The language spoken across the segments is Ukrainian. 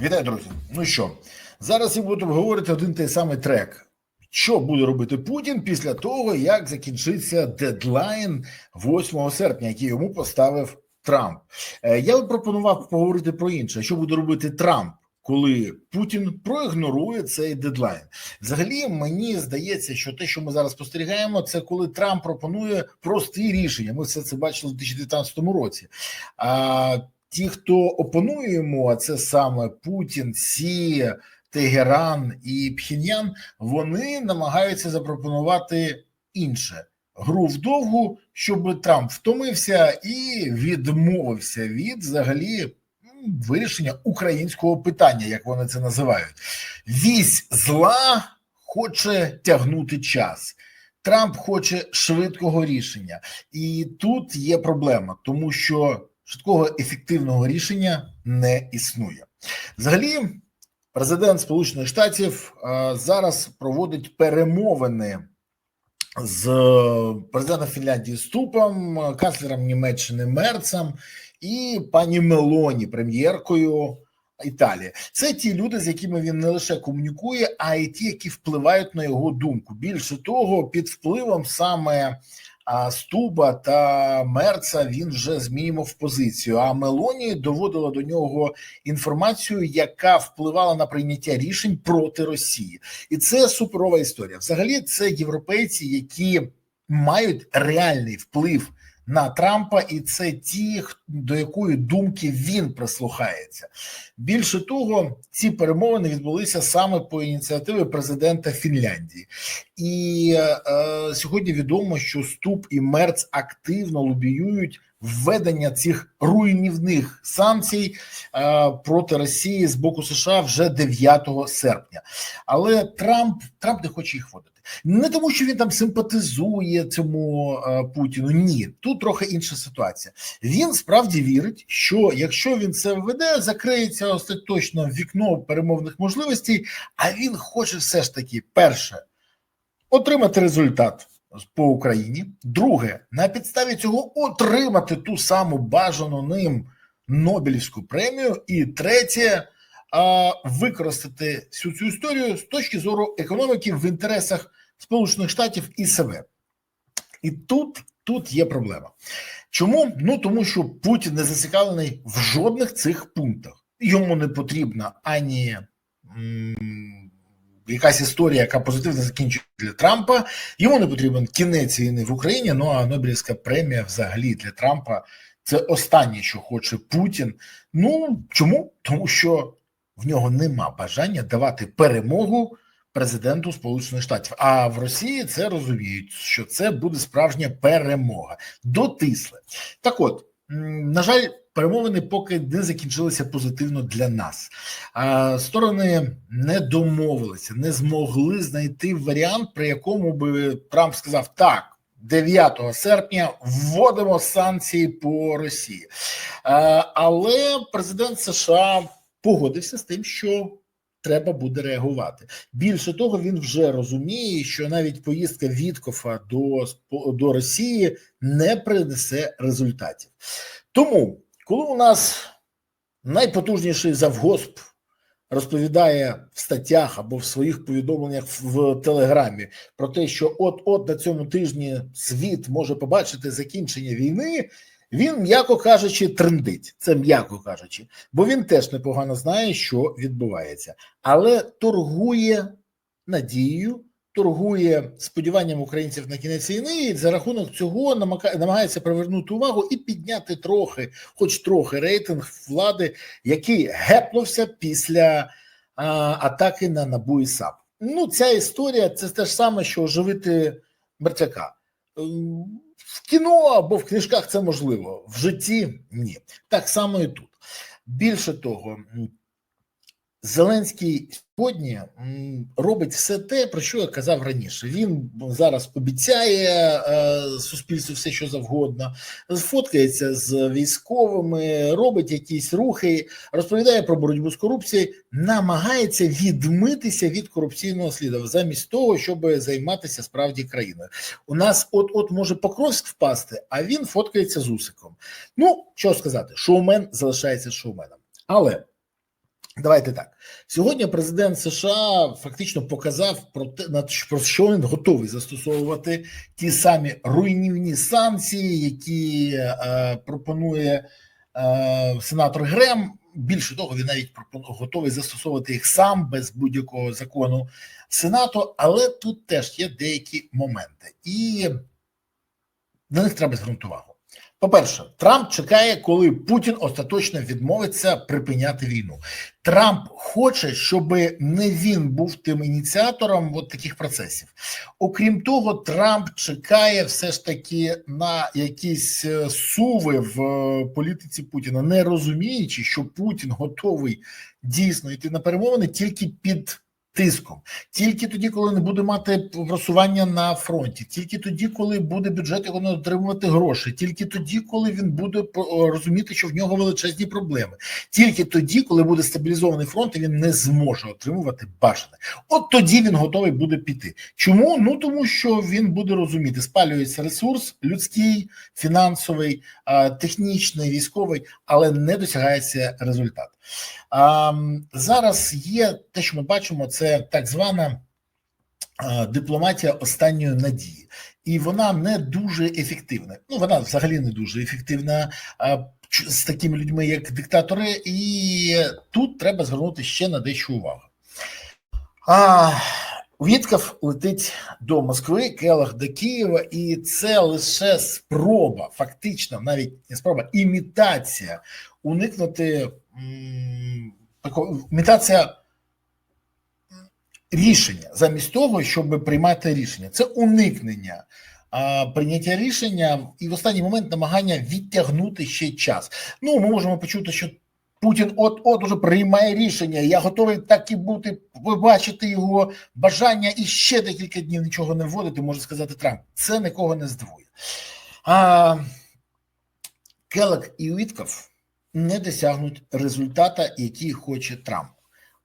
Вітаю, друзі. Ну що, зараз я буду говорити один той самий трек. Що буде робити Путін після того, як закінчиться дедлайн 8 серпня, який йому поставив Трамп? Е, Я пропонував поговорити про інше. Що буде робити Трамп, коли Путін проігнорує цей дедлайн? Взагалі, мені здається, що те, що ми зараз спостерігаємо, це коли Трамп пропонує прості рішення. Ми все це бачили у 2019 році. А ті, хто опонує йому, а це саме Путін, Сі, Тегеран і Пхіньян, вони намагаються запропонувати інше гру вдовгу, щоб Трамп втомився і відмовився від взагалі вирішення українського питання, як вони це називають. Вісь зла хоче тягнути час. Трамп хоче швидкого рішення, і тут є проблема, тому що швидкого ефективного рішення не існує. Взагалі, президент Сполучених Штатів е, зараз проводить перемовини з президентом Фінляндії Ступом, канцлером Німеччини Мерцем і пані Мелоні, прем'єркою Італії. Це ті люди, з якими він не лише комунікує, а й ті, які впливають на його думку. Більше того, під впливом саме а Стуба та Мерца він вже змінював позицію. А Мелоні доводила до нього інформацію, яка впливала на прийняття рішень проти Росії, і це суперова історія. Взагалі, це європейці, які мають реальний вплив на Трампа, і це ті, до якої думки він прислухається. Більше того, ці перемовини відбулися саме по ініціативі президента Фінляндії, і е, сьогодні відомо, що Ступ і Мерц активно лобіюють введення цих руйнівних санкцій е, проти Росії з боку США вже 9 серпня. Але Трамп Трамп не хоче їх вводити. Не тому, що він там симпатизує цьому е, Путіну. Ні, тут трохи інша ситуація. Він справді вірить, що якщо він це введе, закриється остаточно вікно перемовних можливостей. А він хоче все ж таки перше отримати результат по Україні. Друге, на підставі цього отримати ту саму бажану ним Нобелівську премію. І третє. Використати всю цю історію з точки зору економіки в інтересах Сполучених Штатів і себе. І тут тут є проблема. Чому? Ну тому що Путін не зацікавлений в жодних цих пунктах. Йому не потрібна ані якась історія, яка позитивно закінчує для Трампа. Йому не потрібен кінець війни в Україні. Ну а Нобелівська премія взагалі для Трампа це останнє, що хоче Путін. Ну чому? Тому що в нього нема бажання давати перемогу президенту Сполучених Штатів. А в Росії це розуміють, що це буде справжня перемога. Дотисли. Так, от на жаль, перемовини поки не закінчилися позитивно для нас. Сторони не домовилися, не змогли знайти варіант, при якому би Трамп сказав так. 9 серпня вводимо санкції по Росії, але президент США погодився з тим, що треба буде реагувати. Більше того, він вже розуміє, що навіть поїздка Віткофа до, до Росії не принесе результатів. Тому, коли у нас найпотужніший завгосп розповідає в статтях або в своїх повідомленнях в Телеграмі про те, що от-от на цьому тижні світ може побачити закінчення війни. Він, м'яко кажучи, трендить. Це м'яко кажучи, бо він теж непогано знає, що відбувається, але торгує надією, торгує сподіванням українців на кінець війни, і за рахунок цього намагається привернути увагу і підняти трохи, хоч трохи, рейтинг влади, який гепнувся після а, атаки на НАБУ і САП. Ну, ця історія це те ж саме, що оживити мертвяка. В кіно або в книжках це можливо, в житті ні. Так само і тут. Більше того, Зеленський сьогодні робить все те, про що я казав раніше. Він зараз обіцяє е, суспільству все, що завгодно, фоткається з військовими, робить якісь рухи, розповідає про боротьбу з корупцією, намагається відмитися від корупційного сліду, замість того, щоб займатися справді країною. У нас от от може Покровськ впасти, а він фоткається з Усиком. Ну що сказати, шоумен залишається шоуменом, але. Давайте так. Сьогодні президент США фактично показав про те, на про що він готовий застосовувати ті самі руйнівні санкції, які е, пропонує е, сенатор Грем. Більше того, він навіть готовий застосовувати їх сам без будь-якого закону Сенату, але тут теж є деякі моменти, і на них треба звернути увагу. По-перше, Трамп чекає, коли Путін остаточно відмовиться припиняти війну. Трамп хоче, щоб не він був тим ініціатором от таких процесів. Окрім того, Трамп чекає все ж таки на якісь е, суви в е, політиці Путіна, не розуміючи, що Путін готовий дійсно йти на перемовини тільки під тиском, тільки тоді, коли не буде мати просування на фронті, тільки тоді, коли буде бюджет його не отримувати гроші, тільки тоді, коли він буде розуміти, що в нього величезні проблеми, тільки тоді, коли буде стабілізований фронт, і він не зможе отримувати бажане. От тоді він готовий буде піти. Чому? Ну тому що він буде розуміти, спалюється ресурс людський, фінансовий, технічний, військовий, але не досягається результат. Зараз є те, що ми бачимо, це так звана дипломатія останньої надії, і вона не дуже ефективна. Ну вона взагалі не дуже ефективна. З такими людьми, як диктатори, і тут треба звернути ще на дещо увагу. А, Вітков летить до Москви, Келах до Києва, і це лише спроба, фактично, навіть не спроба, імітація уникнути імітація рішення замість того, щоб приймати рішення. Це уникнення прийняття рішення і в останній момент намагання відтягнути ще час. Ну, ми можемо почути, що. Путін от от уже приймає рішення. Я готовий так і бути, побачити його бажання і ще декілька днів нічого не вводити, може сказати Трамп. Це нікого не здивує. А, Келек і Уітков не досягнуть результата, який хоче Трамп.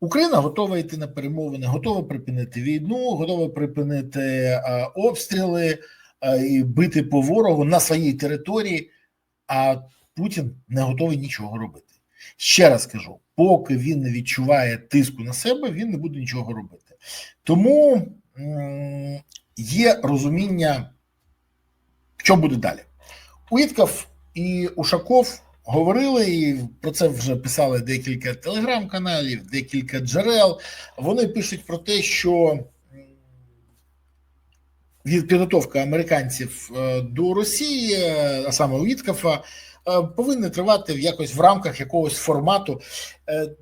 Україна готова йти на перемовини, готова припинити війну, готова припинити а, обстріли а, і бити по ворогу на своїй території, а Путін не готовий нічого робити. Ще раз кажу: поки він не відчуває тиску на себе, він не буде нічого робити. Тому є розуміння, що буде далі. Уітков і Ушаков говорили, і про це вже писали декілька телеграм-каналів, декілька джерел. Вони пишуть про те, що від підготовка американців е, до Росії, е, а саме Уіткафа, е, повинна тривати якось в рамках якогось формату,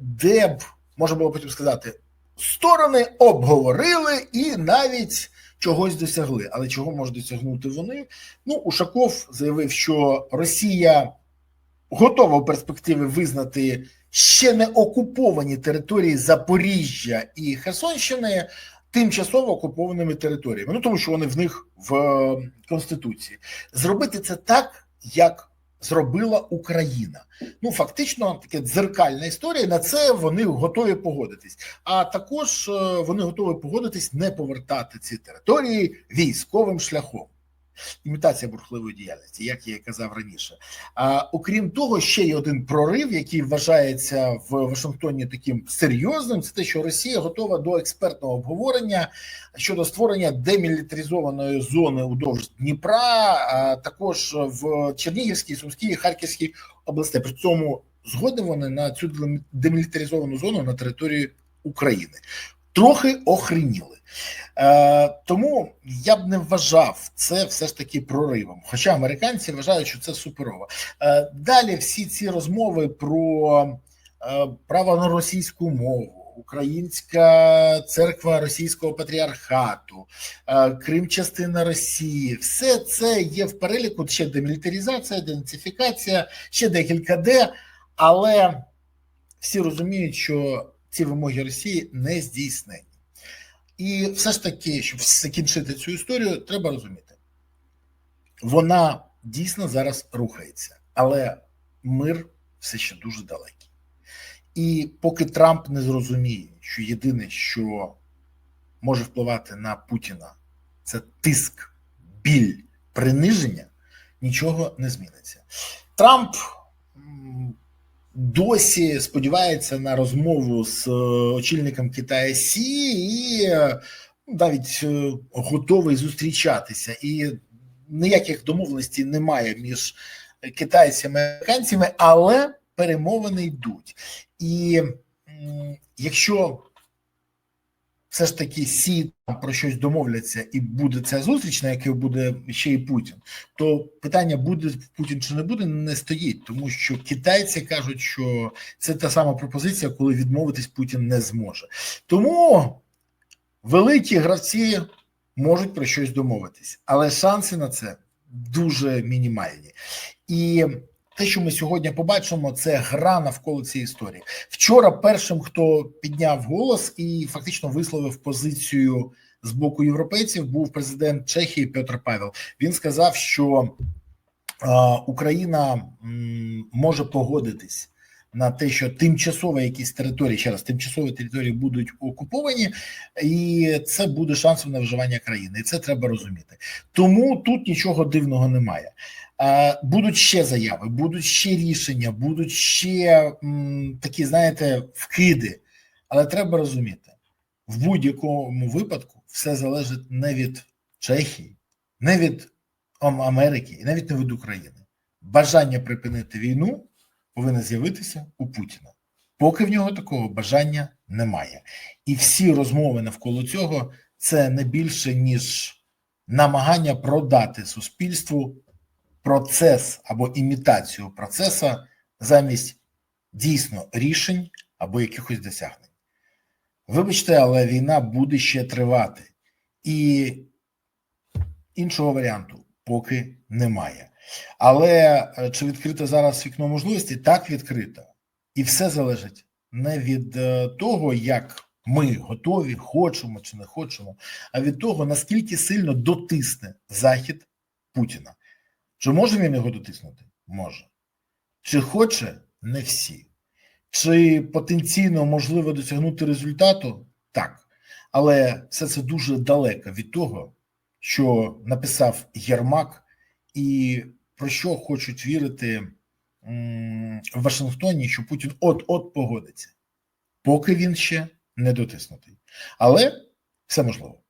де б можна було потім сказати, сторони обговорили і навіть. Чогось досягли, але чого можуть досягнути вони? Ну, Ушаков заявив, що Росія готова в перспективі визнати ще не окуповані території Запоріжжя і Херсонщини тимчасово окупованими територіями. Ну тому що вони в них в е, Конституції. Зробити це так, як зробила Україна. Ну фактично, таке дзеркальна історія. На це вони готові погодитись. А також е, вони готові погодитись не повертати ці території військовим шляхом імітація бурхливої діяльності, як я і казав раніше. А окрім того, ще є один прорив, який вважається в Вашингтоні таким серйозним. Це те, що Росія готова до експертного обговорення щодо створення демілітаризованої зони удовж Дніпра, а також в Чернігівській, Сумській Харківській областях. При цьому згодом вони на цю демілітаризовану зону на території України. Трохи охреніли. Е, Тому я б не вважав це все ж таки проривом. Хоча американці вважають, що це суперово. Е, Далі всі ці розмови про е, право на російську мову. Українська церква російського патріархату, е, Крим, частина Росії, все це є в переліку. Ще демілітаризація, денацифікація, ще декілька де, але всі розуміють, що ці вимоги Росії не здійснені. І все ж таки, щоб закінчити цю історію, треба розуміти, вона дійсно зараз рухається, але мир все ще дуже далекий. І поки Трамп не зрозуміє, що єдине, що може впливати на Путіна, це тиск, біль, приниження, нічого не зміниться. Трамп досі сподівається на розмову з е, очільником Китаю Сі і е, навіть е, готовий зустрічатися. І ніяких домовленостей немає між китайцями і американцями, але перемовини йдуть. І якщо все ж таки сі там про щось домовляться, і буде ця зустріч, на якій буде ще й Путін, то питання буде Путін чи не буде, не стоїть, тому що китайці кажуть, що це та сама пропозиція, коли відмовитись Путін не зможе. Тому великі гравці можуть про щось домовитись, але шанси на це дуже мінімальні і те, що ми сьогодні побачимо, це гра навколо цієї історії. Вчора першим, хто підняв голос і фактично висловив позицію з боку європейців, був президент Чехії Петр Павел. Він сказав, що Україна може погодитись. На те, що тимчасово якісь території, ще раз тимчасові території будуть окуповані, і це буде шансом на вживання країни, і це треба розуміти. Тому тут нічого дивного немає. Будуть ще заяви, будуть ще рішення, будуть ще такі, знаєте, вкиди. Але треба розуміти, в будь-якому випадку все залежить не від Чехії, не від Америки і навіть не від України. Бажання припинити війну повинно з'явитися у Путіна. Поки в нього такого бажання немає. І всі розмови навколо цього це не більше, ніж намагання продати суспільству процес або імітацію процесу замість дійсно рішень або якихось досягнень. Вибачте, але війна буде ще тривати, і іншого варіанту поки немає. Але е, чи відкрите зараз вікно можливості? Так відкрито. І все залежить не від е, того, як ми готові, хочемо чи не хочемо, а від того, наскільки сильно дотисне Захід Путіна. Чи може він його дотиснути? Може. Чи хоче не всі. Чи потенційно можливо досягнути результату? Так. Але все це дуже далеко від того, що написав Єрмак, і про що хочуть вірити в Вашингтоні, що Путін от-от погодиться, поки він ще не дотиснутий. Але все можливо.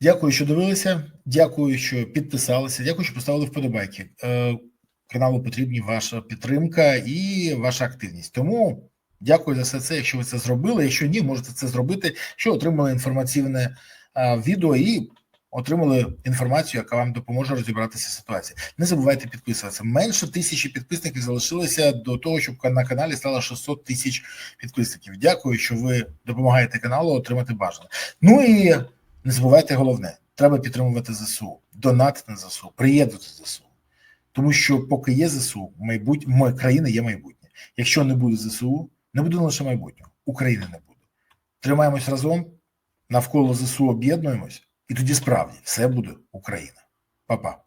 Дякую, що дивилися. Дякую, що підписалися. Дякую, що поставили вподобайки. Е, каналу потрібні ваша підтримка і ваша активність. Тому дякую за все це. Якщо ви це зробили. Якщо ні, можете це зробити. Що отримали інформаційне е, відео і отримали інформацію, яка вам допоможе розібратися ситуації. Не забувайте підписуватися. Менше тисячі підписників залишилося до того, щоб на каналі стало 600 тисяч підписників. Дякую, що ви допомагаєте каналу отримати бажане. Ну і. Не забувайте головне, треба підтримувати ЗСУ, донатити на ЗСУ, приєднати ЗСУ. Тому що, поки є ЗСУ, майбутнє країна є майбутнє. Якщо не буде ЗСУ, не буде лише майбутнього, України не буде. Тримаємось разом, навколо ЗСУ об'єднуємось, і тоді справді все буде Україна. Па-па.